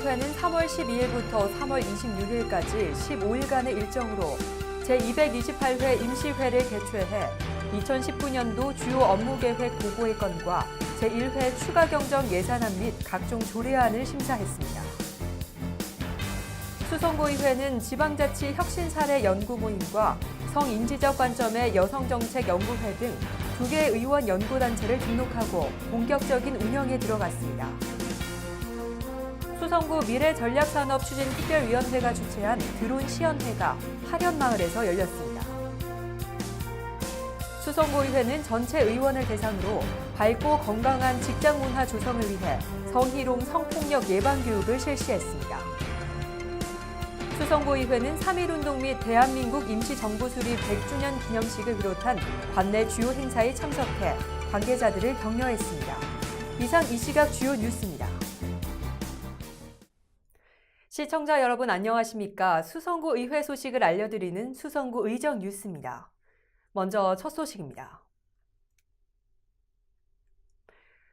수성구의회는 3월 12일부터 3월 26일까지 15일간의 일정으로 제228회 임시회를 개최해 2019년도 주요 업무계획 보고의 건과 제1회 추가 경정 예산안 및 각종 조례안을 심사했습니다. 수성구의회는 지방자치 혁신 사례 연구 모임과 성인지적 관점의 여성정책 연구회 등 두 개의 의원 연구단체를 등록하고 본격적인 운영에 들어갔습니다. 수성구 미래전략산업 추진특별위원회가 주최한 드론 시연회가 하련마을에서 열렸습니다. 수성구의회는 전체 의원을 대상으로 밝고 건강한 직장 문화 조성을 위해 성희롱 성폭력 예방 교육을 실시했습니다. 수성구의회는 3.1운동 및 대한민국 임시정부 수립 100주년 기념식을 비롯한 관내 주요 행사에 참석해 관계자들을 격려했습니다. 이상 이 시각 주요 뉴스입니다. 시청자 여러분 안녕하십니까? 수성구 의회 소식을 알려드리는 수성구 의정 뉴스입니다. 먼저 첫 소식입니다.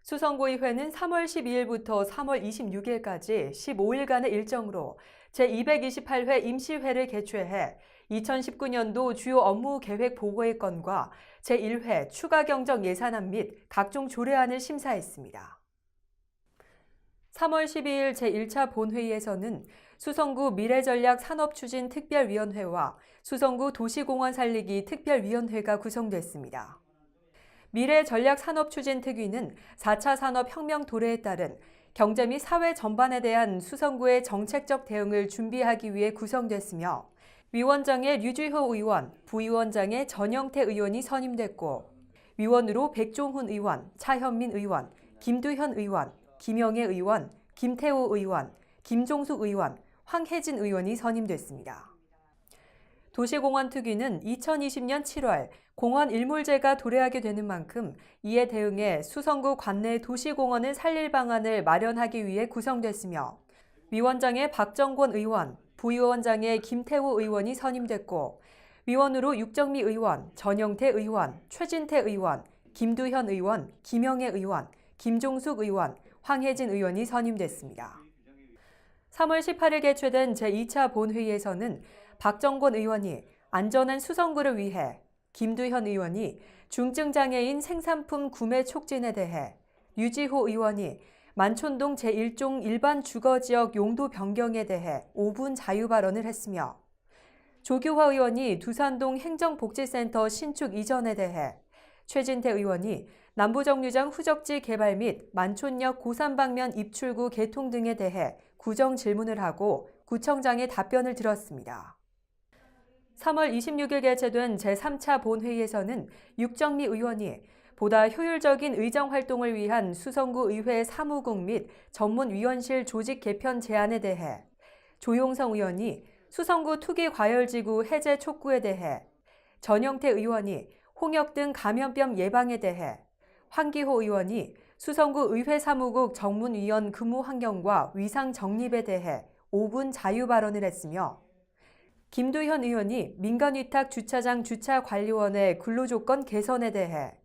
수성구의회는 3월 12일부터 3월 26일까지 15일간의 일정으로 제228회 임시회를 개최해 2019년도 주요 업무 계획 보고의 건과 제1회 추가 경정 예산안 및 각종 조례안을 심사했습니다. 3월 12일 제1차 본회의에서는 수성구 미래전략 산업추진 특별위원회와 수성구 도시공원 살리기 특별위원회가 구성됐습니다. 미래전략 산업추진 특위는 4차 산업혁명 도래에 따른 경제 및 사회 전반에 대한 수성구의 정책적 대응을 준비하기 위해 구성됐으며 위원장에 류주효 의원, 부위원장에 전영태 의원이 선임됐고 위원으로 백종훈 의원, 차현민 의원, 김두현 의원, 김영애 의원, 김태호 의원, 김종숙 의원, 황혜진 의원이 선임됐습니다. 도시공원 특위는 2020년 7월 공원 일몰제가 도래하게 되는 만큼 이에 대응해 수성구 관내 도시공원을 살릴 방안을 마련하기 위해 구성됐으며 위원장에 박정권 의원, 부위원장에 김태호 의원이 선임됐고 위원으로 육정미 의원, 전영태 의원, 최진태 의원, 김두현 의원, 김영애 의원, 김종숙 의원, 황혜진 의원이 선임됐습니다. 3월 18일 개최된 제2차 본회의에서는 박정권 의원이 안전한 수성구를 위해, 김두현 의원이 중증장애인 생산품 구매 촉진에 대해, 유지호 의원이 만촌동 제1종 일반 주거지역 용도 변경에 대해 5분 자유 발언을 했으며, 조규화 의원이 두산동 행정복지센터 신축 이전에 대해, 최진태 의원이 남부정류장 후적지 개발 및 만촌역 고산방면 입출구 개통 등에 대해 구정 질문을 하고 구청장의 답변을 들었습니다. 3월 26일 개최된 제3차 본회의에서는 육정미 의원이 보다 효율적인 의정 활동을 위한 수성구 의회 사무국 및 전문위원실 조직 개편 제안에 대해 조용성 의원이 수성구 투기 과열지구 해제 촉구에 대해 전영태 의원이 홍역 등 감염병 예방에 대해 황기호 의원이 수성구 의회 사무국 정문위원 근무 환경과 위상 정립에 대해 5분 자유 발언을 했으며 김두현 의원이 민간위탁 주차장 주차관리원의 근로조건 개선에 대해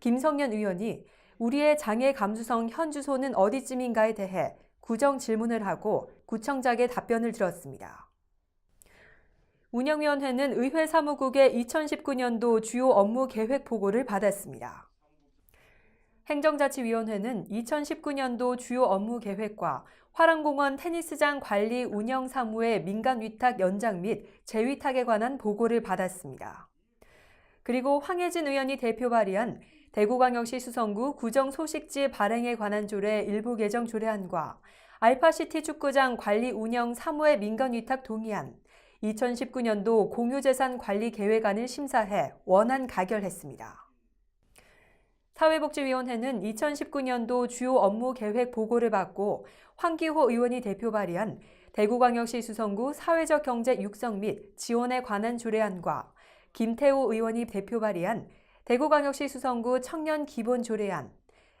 김성년 의원이 우리의 장애 감수성 현 주소는 어디쯤인가에 대해 구정 질문을 하고 구청장의 답변을 들었습니다. 운영위원회는 의회 사무국의 2019년도 주요 업무 계획 보고를 받았습니다. 행정자치위원회는 2019년도 주요 업무 계획과 화랑공원 테니스장 관리 운영 사무의 민간 위탁 연장 및 재위탁에 관한 보고를 받았습니다. 그리고 황혜진 의원이 대표 발의한 대구광역시 수성구 구정 소식지 발행에 관한 조례 일부 개정 조례안과 알파시티 축구장 관리 운영 사무의 민간 위탁 동의안, 2019년도 공유재산 관리 계획안을 심사해 원안 가결했습니다. 사회복지위원회는 2019년도 주요 업무 계획 보고를 받고 황기호 의원이 대표 발의한 대구광역시 수성구 사회적 경제 육성 및 지원에 관한 조례안과 김태호 의원이 대표 발의한 대구광역시 수성구 청년 기본 조례안,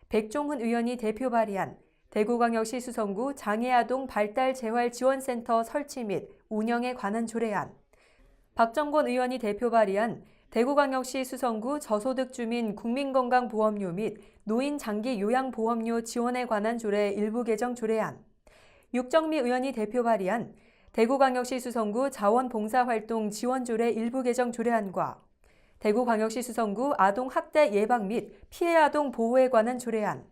백종훈 의원이 대표 발의한 대구광역시 수성구 장애아동 발달 재활 지원센터 설치 및 운영에 관한 조례안, 박정권 의원이 대표 발의한 대구광역시 수성구 저소득 주민 국민건강보험료 및 노인 장기 요양보험료 지원에 관한 조례 일부 개정 조례안, 육정미 의원이 대표 발의한 대구광역시 수성구 자원봉사활동 지원조례 일부 개정 조례안과 대구광역시 수성구 아동학대 예방 및 피해 아동 보호에 관한 조례안,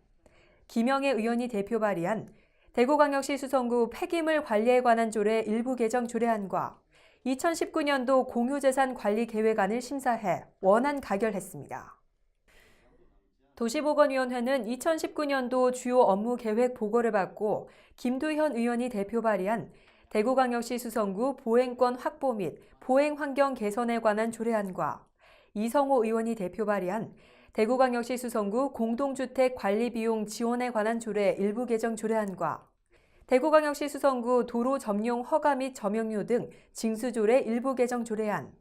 김영애 의원이 대표 발의한 대구광역시 수성구 폐기물 관리에 관한 조례 일부 개정 조례안과 2019년도 공유재산 관리 계획안을 심사해 원안 가결했습니다. 도시보건위원회는 2019년도 주요 업무 계획 보고를 받고 김두현 의원이 대표 발의한 대구광역시 수성구 보행권 확보 및 보행 환경 개선에 관한 조례안과 이성호 의원이 대표 발의한 대구광역시 수성구 공동주택 관리 비용 지원에 관한 조례 일부 개정 조례안과 대구광역시 수성구 도로 점용 허가 및 점용료 등 징수조례 일부 개정 조례안,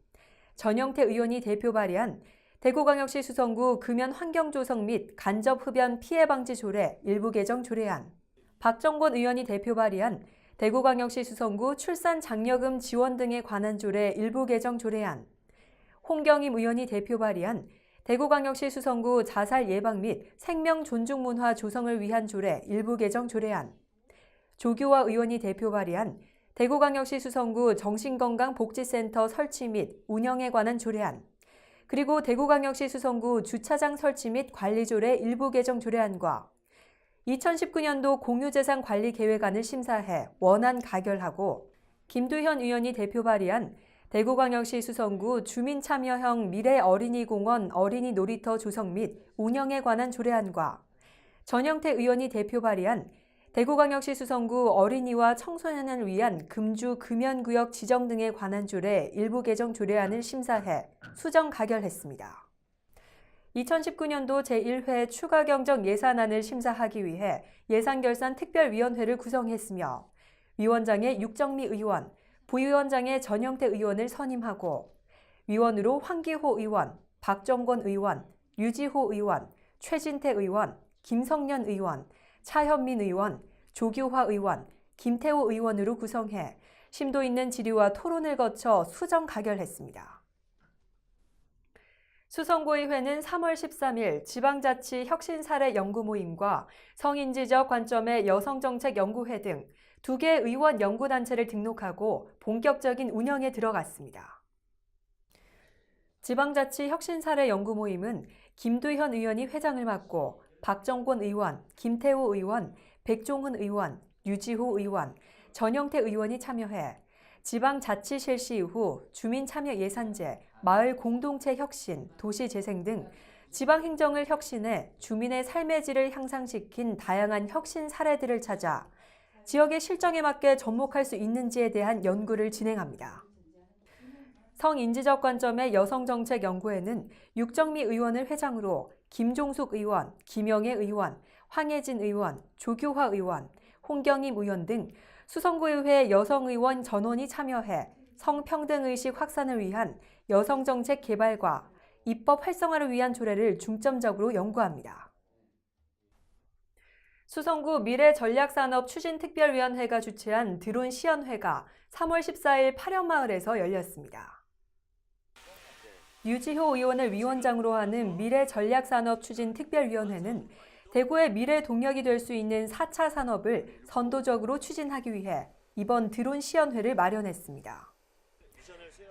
전영태 의원이 대표 발의한 대구광역시 수성구 금연 환경조성 및 간접 흡연 피해 방지 조례 일부 개정 조례안, 박정권 의원이 대표 발의한 대구광역시 수성구 출산 장려금 지원 등에 관한 조례 일부 개정 조례안, 홍경임 의원이 대표 발의한 대구광역시 수성구 자살 예방 및 생명 존중 문화 조성을 위한 조례 일부 개정 조례안, 조교화 의원이 대표 발의한 대구광역시 수성구 정신건강복지센터 설치 및 운영에 관한 조례안, 그리고 대구광역시 수성구 주차장 설치 및 관리 조례 일부 개정 조례안과 2019년도 공유재산 관리 계획안을 심사해 원안 가결하고 김두현 의원이 대표 발의한 대구광역시 수성구 주민참여형 미래 어린이공원 어린이 놀이터 조성 및 운영에 관한 조례안과 전영태 의원이 대표 발의한 대구광역시 수성구 어린이와 청소년을 위한 금주 금연구역 지정 등에 관한 조례 일부 개정 조례안을 심사해 수정 가결했습니다. 2019년도 제1회 추가 경정 예산안을 심사하기 위해 예산결산 특별위원회를 구성했으며 위원장의 육정미 의원, 부위원장의 전영태 의원을 선임하고 위원으로 황기호 의원, 박정권 의원, 유지호 의원, 최진태 의원, 김성년 의원, 차현민 의원, 조규화 의원, 김태호 의원으로 구성해 심도 있는 질의와 토론을 거쳐 수정 가결했습니다. 수성구의회는 3월 13일 지방자치 혁신사례 연구 모임과 성인지적 관점의 여성정책 연구회 등 두개 의원 연구단체를 등록하고 본격적인 운영에 들어갔습니다. 지방자치 혁신사례 연구 모임은 김두현 의원이 회장을 맡고 박정권 의원, 김태호 의원, 백종훈 의원, 유지호 의원, 전영태 의원이 참여해 지방자치 실시 이후 주민참여 예산제, 마을 공동체 혁신, 도시 재생 등 지방행정을 혁신해 주민의 삶의 질을 향상시킨 다양한 혁신 사례들을 찾아 지역의 실정에 맞게 접목할 수 있는지에 대한 연구를 진행합니다. 성인지적 관점의 여성정책 연구회는 육정미 의원을 회장으로 김종숙 의원, 김영애 의원, 황혜진 의원, 조교화 의원, 홍경임 의원 등 수성구의회 여성의원 전원이 참여해 성평등의식 확산을 위한 여성정책 개발과 입법 활성화를 위한 조례를 중점적으로 연구합니다. 수성구 미래전략산업 추진특별위원회가 주최한 드론 시연회가 3월 14일 파련마을에서 열렸습니다. 유지호 의원을 위원장으로 하는 미래전략산업추진특별위원회는 대구의 미래 동력이 될 수 있는 4차 산업을 선도적으로 추진하기 위해 이번 드론 시연회를 마련했습니다.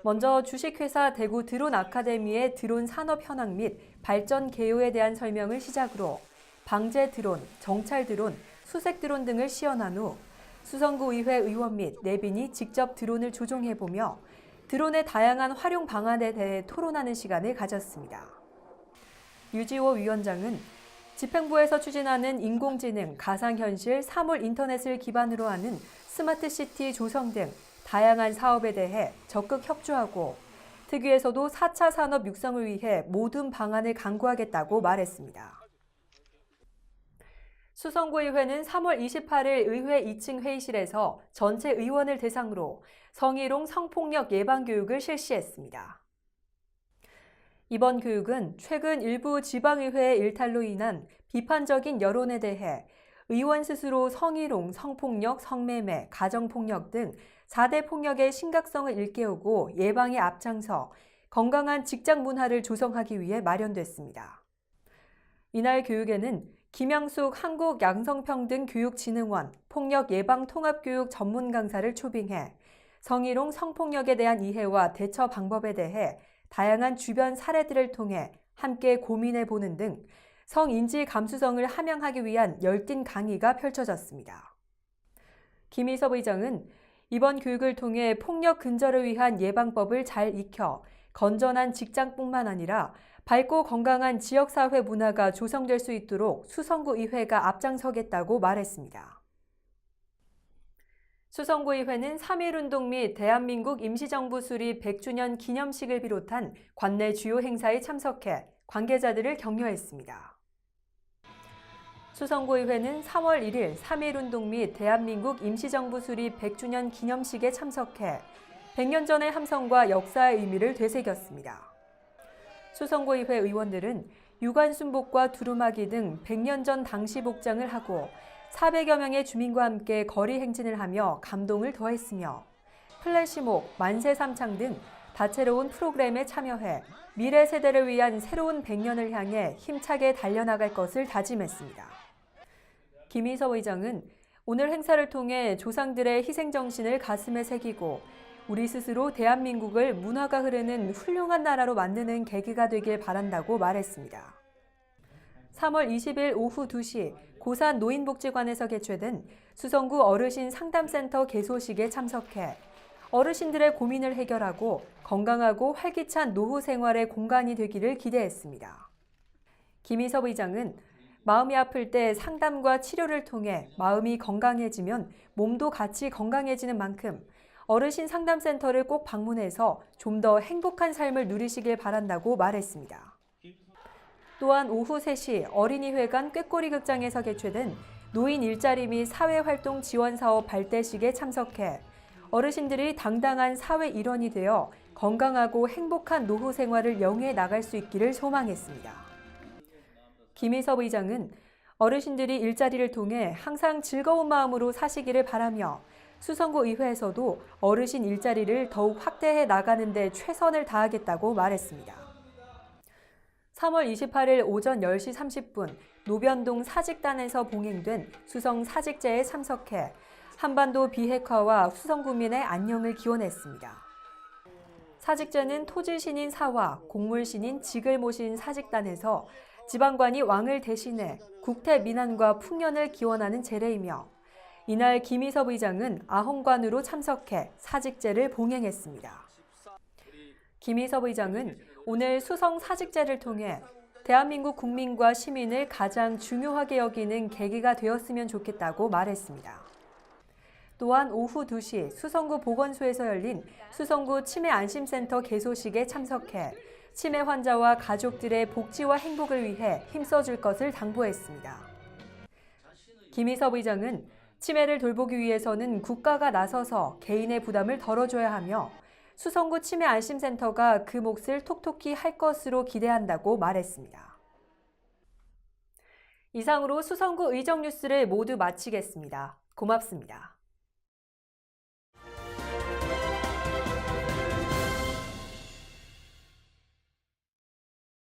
먼저 주식회사 대구 드론 아카데미의 드론 산업 현황 및 발전 개요에 대한 설명을 시작으로 방제 드론, 정찰 드론, 수색 드론 등을 시연한 후 수성구 의회 의원 및 내빈이 직접 드론을 조종해보며 드론의 다양한 활용 방안에 대해 토론하는 시간을 가졌습니다. 유지호 위원장은 집행부에서 추진하는 인공지능, 가상현실, 사물 인터넷을 기반으로 하는 스마트 시티 조성 등 다양한 사업에 대해 적극 협조하고 특위에서도 4차 산업 육성을 위해 모든 방안을 강구하겠다고 말했습니다. 수성구의회는 3월 28일 의회 2층 회의실에서 전체 의원을 대상으로 성희롱 성폭력 예방 교육을 실시했습니다. 이번 교육은 최근 일부 지방의회의 일탈로 인한 비판적인 여론에 대해 의원 스스로 성희롱, 성폭력, 성매매, 가정폭력 등 4대 폭력의 심각성을 일깨우고 예방에 앞장서 건강한 직장 문화를 조성하기 위해 마련됐습니다. 이날 교육에는 김양숙 한국양성평등교육진흥원 폭력예방통합교육 전문 강사를 초빙해 성희롱 성폭력에 대한 이해와 대처 방법에 대해 다양한 주변 사례들을 통해 함께 고민해 보는 등 성인지 감수성을 함양하기 위한 열띤 강의가 펼쳐졌습니다. 김희섭 의장은 이번 교육을 통해 폭력 근절을 위한 예방법을 잘 익혀 건전한 직장뿐만 아니라 밝고 건강한 지역사회 문화가 조성될 수 있도록 수성구 의회가 앞장서겠다고 말했습니다. 수성구 의회는 3.1운동 및 대한민국 임시정부 수립 100주년 기념식을 비롯한 관내 주요 행사에 참석해 관계자들을 격려했습니다. 수성구의회는 3월 1일 3.1운동 및 대한민국 임시정부 수립 100주년 기념식에 참석해 100년 전의 함성과 역사의 의미를 되새겼습니다. 수성구의회 의원들은 유관순복과 두루마기 등 100년 전 당시 복장을 하고 400여 명의 주민과 함께 거리 행진을 하며 감동을 더했으며 플래시몹, 만세 삼창 등 다채로운 프로그램에 참여해 미래 세대를 위한 새로운 100년을 향해 힘차게 달려나갈 것을 다짐했습니다. 김희섭 의장은 오늘 행사를 통해 조상들의 희생정신을 가슴에 새기고 우리 스스로 대한민국을 문화가 흐르는 훌륭한 나라로 만드는 계기가 되길 바란다고 말했습니다. 3월 20일 오후 2시 고산 노인복지관에서 개최된 수성구 어르신 상담센터 개소식에 참석해 어르신들의 고민을 해결하고 건강하고 활기찬 노후 생활의 공간이 되기를 기대했습니다. 김희섭 의장은 마음이 아플 때 상담과 치료를 통해 마음이 건강해지면 몸도 같이 건강해지는 만큼 어르신 상담센터를 꼭 방문해서 좀 더 행복한 삶을 누리시길 바란다고 말했습니다. 또한 오후 3시 어린이회관 꾀꼬리 극장에서 개최된 노인 일자리 및 사회활동 지원 사업 발대식에 참석해 어르신들이 당당한 사회 일원이 되어 건강하고 행복한 노후 생활을 영위해 나갈 수 있기를 소망했습니다. 김희섭 의장은 어르신들이 일자리를 통해 항상 즐거운 마음으로 사시기를 바라며 수성구 의회에서도 어르신 일자리를 더욱 확대해 나가는 데 최선을 다하겠다고 말했습니다. 3월 28일 오전 10시 30분 노변동 사직단에서 봉행된 수성 사직제에 참석해 한반도 비핵화와 수성구민의 안녕을 기원했습니다. 사직제는 토지신인 사와 곡물신인 직을 모신 사직단에서 지방관이 왕을 대신해 국태 민안과 풍년을 기원하는 제례이며 이날 김희섭 의장은 아홍관으로 참석해 사직제를 봉행했습니다. 김희섭 의장은 오늘 수성 사직제를 통해 대한민국 국민과 시민을 가장 중요하게 여기는 계기가 되었으면 좋겠다고 말했습니다. 또한 오후 2시 수성구 보건소에서 열린 수성구 치매 안심센터 개소식에 참석해 치매 환자와 가족들의 복지와 행복을 위해 힘써줄 것을 당부했습니다. 김희섭 의장은 치매를 돌보기 위해서는 국가가 나서서 개인의 부담을 덜어줘야 하며 수성구 치매 안심센터가 그 몫을 톡톡히 할 것으로 기대한다고 말했습니다. 이상으로 수성구 의정 뉴스를 모두 마치겠습니다. 고맙습니다.